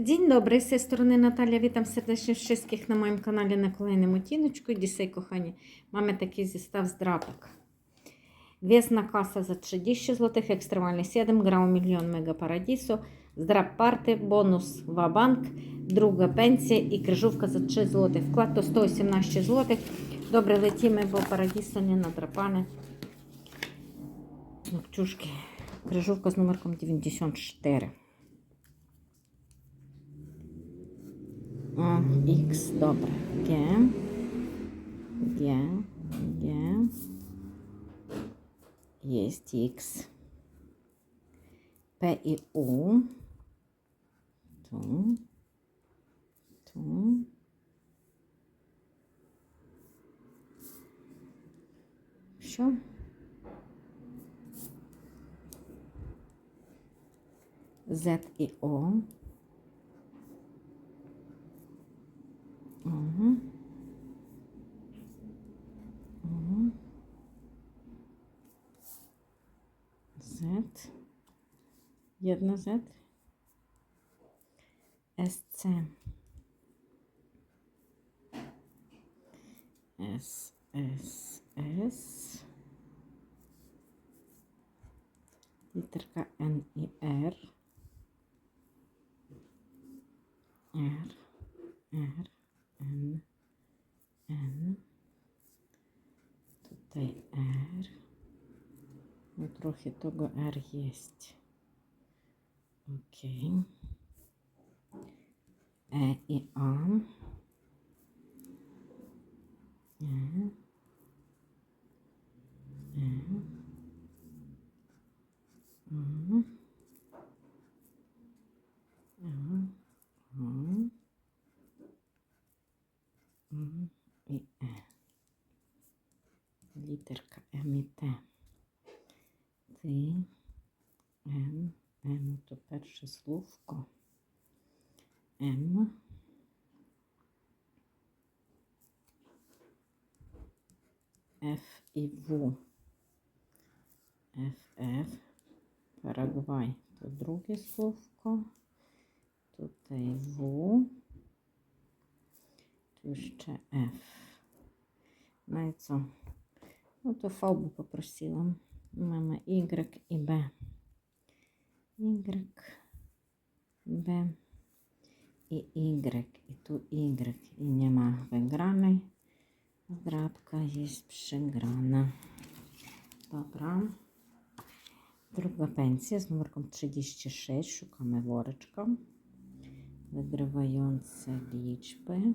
Dzień dobry, z tej strony Natalia. Witam serdecznie wszystkich na moim kanale na kolejnym odcineczku. Dzisiaj, kochani, mamy taki zestaw zdrapek. Gwiezdna kasa za 30 zł, ekstremalny 7, grał milion mega paradisu, zdrap party, bonus wabank, druga pensja i kryżówka za 3 zł. Wkład to 118 zł. Добре, bo paradiso nie nadrapane. No, kciuszki. Kryżówka z numerką 94. O, X, dobra. G, G, G. Jest X. P i U. Tu. Tu. Все. Z i O. Z. Jedna Z. SC. S, S, S. Literka N i R. R, R. N, N, tutaj R, trochę tego R jest, ok, E i A, E, E, A, A, A, М і Е. Літерка М і Т. Ти, М, М, то перше словко. М. Ф і В. Ф, Ф. Парагвай. То друге словко. Тут і В. Jeszcze F. No i co? No to V poprosiłam. Mamy Y i B. Y, B i Y. I tu Y. I nie ma wygranej. Zdrabka jest przegrana. Dobra. Druga pensja z numerką 36. Szukamy woreczka. Wygrywające liczby.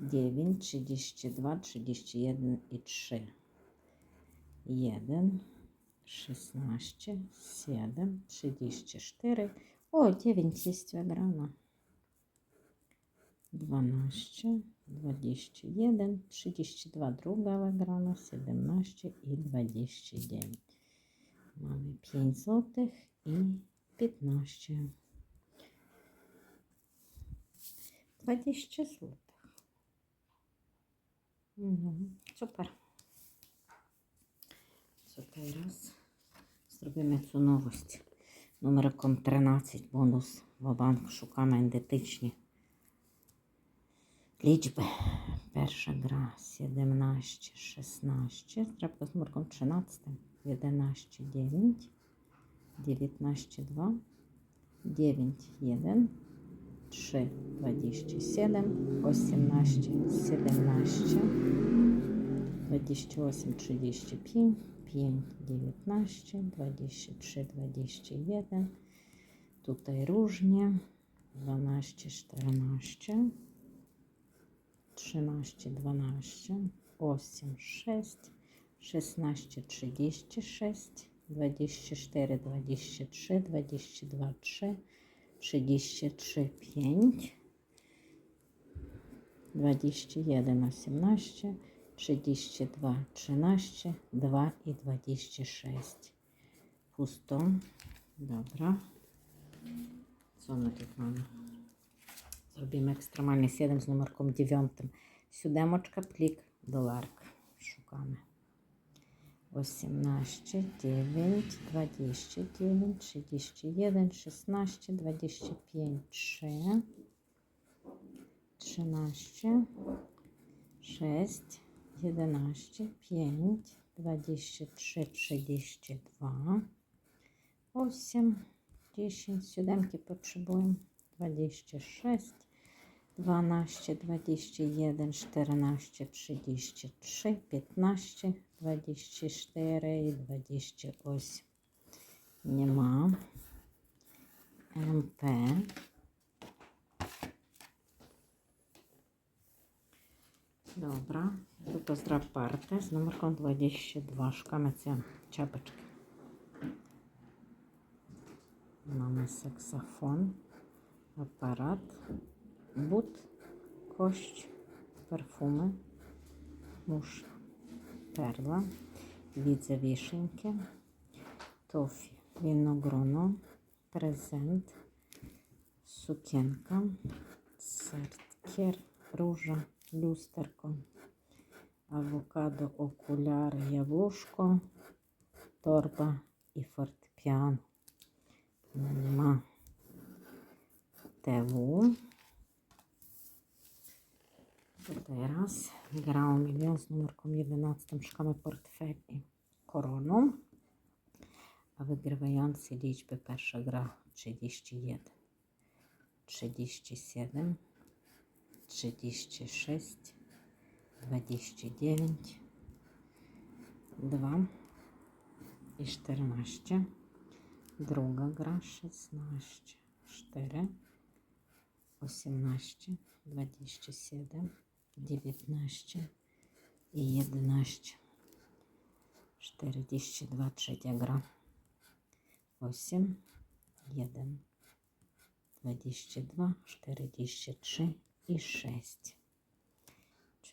9, 32, 31 i 3. 1, 16, 7, 34. O, 9 jest wygrana. 12, 21, 32 druga wygrana, 17 i 29. Mamy 5 złotych i 15. 20 złotych. Mhm, super. Co teraz? Zrobimy цю новость. Numerem 13 bonus в банк. Шукаємо ідентичні. Liczby. Перша гра. 17, 16, треба з номерком 13, 11, 9, 19, 2, 9, 1, 3, 27, 18, 17, 28, 35, 5, 19, 23, 21. Tutaj różnie. 12, 14, 13, 12, 8, 6, 16, 36, 24, 23, 22, 3, 33, 5, 21, 18, 32, 13, 2 i 26. Pusto. Dobra. Co my тут mamy? Зробимо екстремальний 7 з номерком 9. Сюдемочка, плік, доларк. Шукаємо. 18, 9, 29, 31, 16, 25, 3, 13, 6, 11, 5, 23, 32, 8, 10, сюдемки потребуємо, 26, 12, 21, 14, 33, 15, 24 і 28. Нема. МП. Добре. Тут поздрав парти з номерком 22. Шукаємо ці чапочки. Mamy saksofon, aparat, but, kość, perfumy, musz, perla, widzę wieszynkę, tofi, winogrono, prezent, sukienka, serkier, róża, lusterko, awokado, okulary, jabłuszko, torba i fortepiano. Нема ТВ. Тут раз. Грау мільйон з номерком 11 шукаємо портфель і корону. А виграваємо лічби перша гра 31, 37, 36, 29, 2 і 14. Друга гра 16, 4, 18, 27, 19 і 11. 42, третя гра. 8, 1, 22, 43 і 6.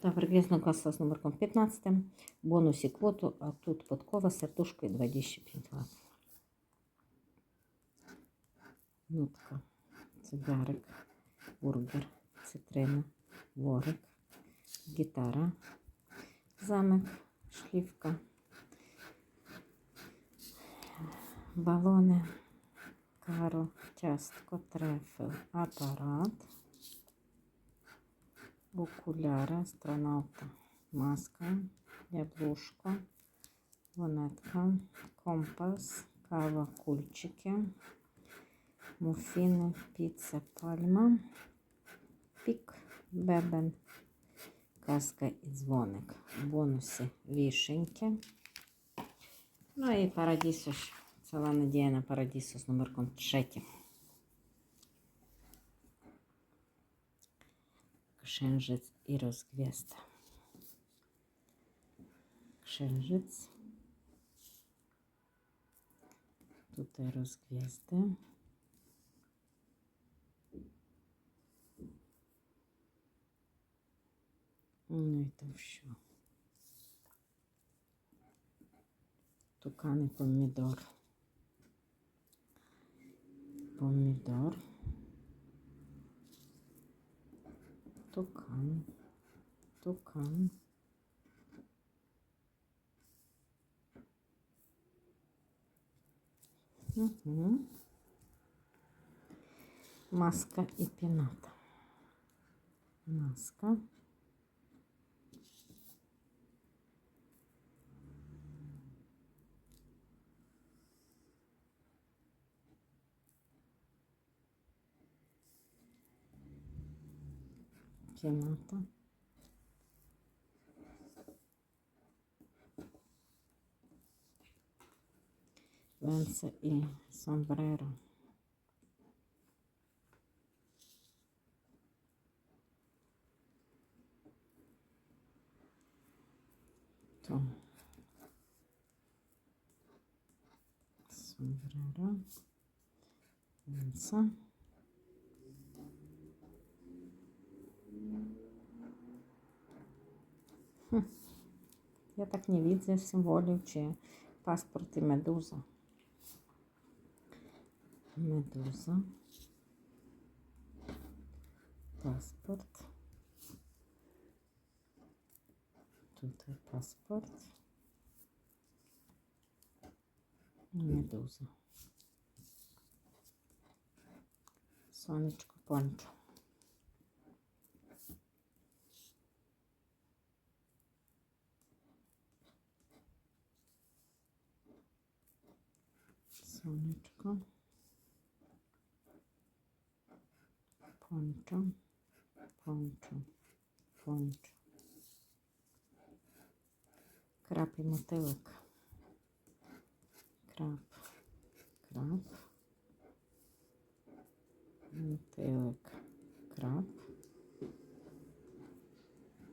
Та прив'язана каса з номерком 15, бонусі квоту, а тут подкова сердушка і 25 лат. Нутка, цигарик, бургер, цитрина, ворик, гітара, замок, шлівка, балони, каро, тястко, трефел, апарат, окуляри, астронавта, маска, яблушко, монетка, компас, кава, кульчики, муфіни, піца, пальма, пік, бебен, казка і дзвоник. Бонуси вішеньки. Ну і парадісо ж. Ціла надія на парадісо номерком 3. Księżyc i rozgwiazda. Księżyc. Tutaj rozgwiazdy. Ну і то все. Тукани помідор. Помідор. Тукан. Тукан. Угу. Маска і піната. Маска. Піната. Венце і сомбреро. То. Сомбреро. Я так не widzę паспорт і медуза. Медуза. Паспорт. Тут є паспорт. І Медуза. Сонечко пончо. Сонечко. Пончо. Пончо. Пончо. Краб і мотилик. Краб. Краб. Мотилик. Краб.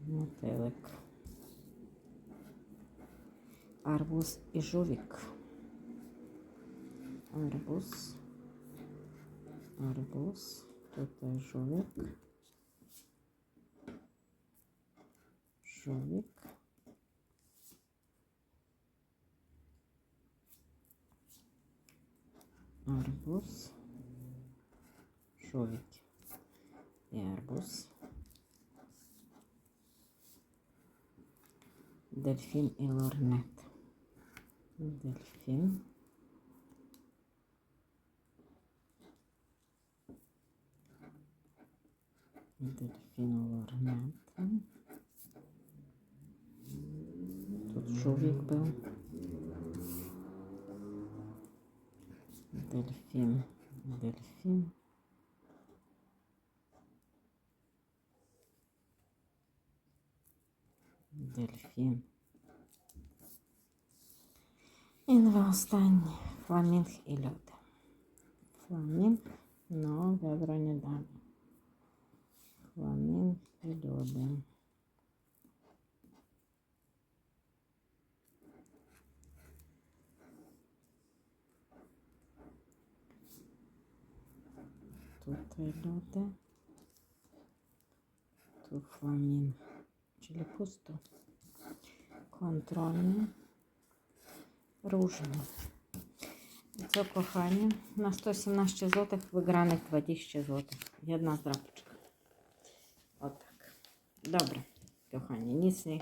Мотилик. Арбуз і жовік. Арбуз. Арбуз. Тут є жовік. Жовік. Арбуз. Жовік. І арбуз. Дельфін і лорнет. Дельфін. Дельфін лорнет. Тут жовік був. Дельфін. Дельфін. Дельфін. І два останні. Фламінг і льод. Фламінг, но ведро не дали. Фламінг і льоди. Тут і льоди. Тут фламінг. Чи пусто? Контрольний. Ружний. Це кохання. На 117 злотих виграних 20 злотих. Jedna здрапочка. Добре, кохання. Ніц не,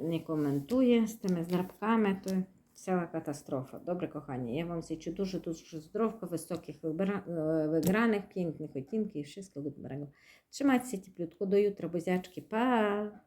не коментує з тими здрабками, то вся катастрофа. Добре, кохання. Я вам січу дуже дуже здоров'я, високих вибира... е, виграних, п'єнтних оттінків і все dobrego. берегу. Тримайтеся, cieplutko do jutra, па!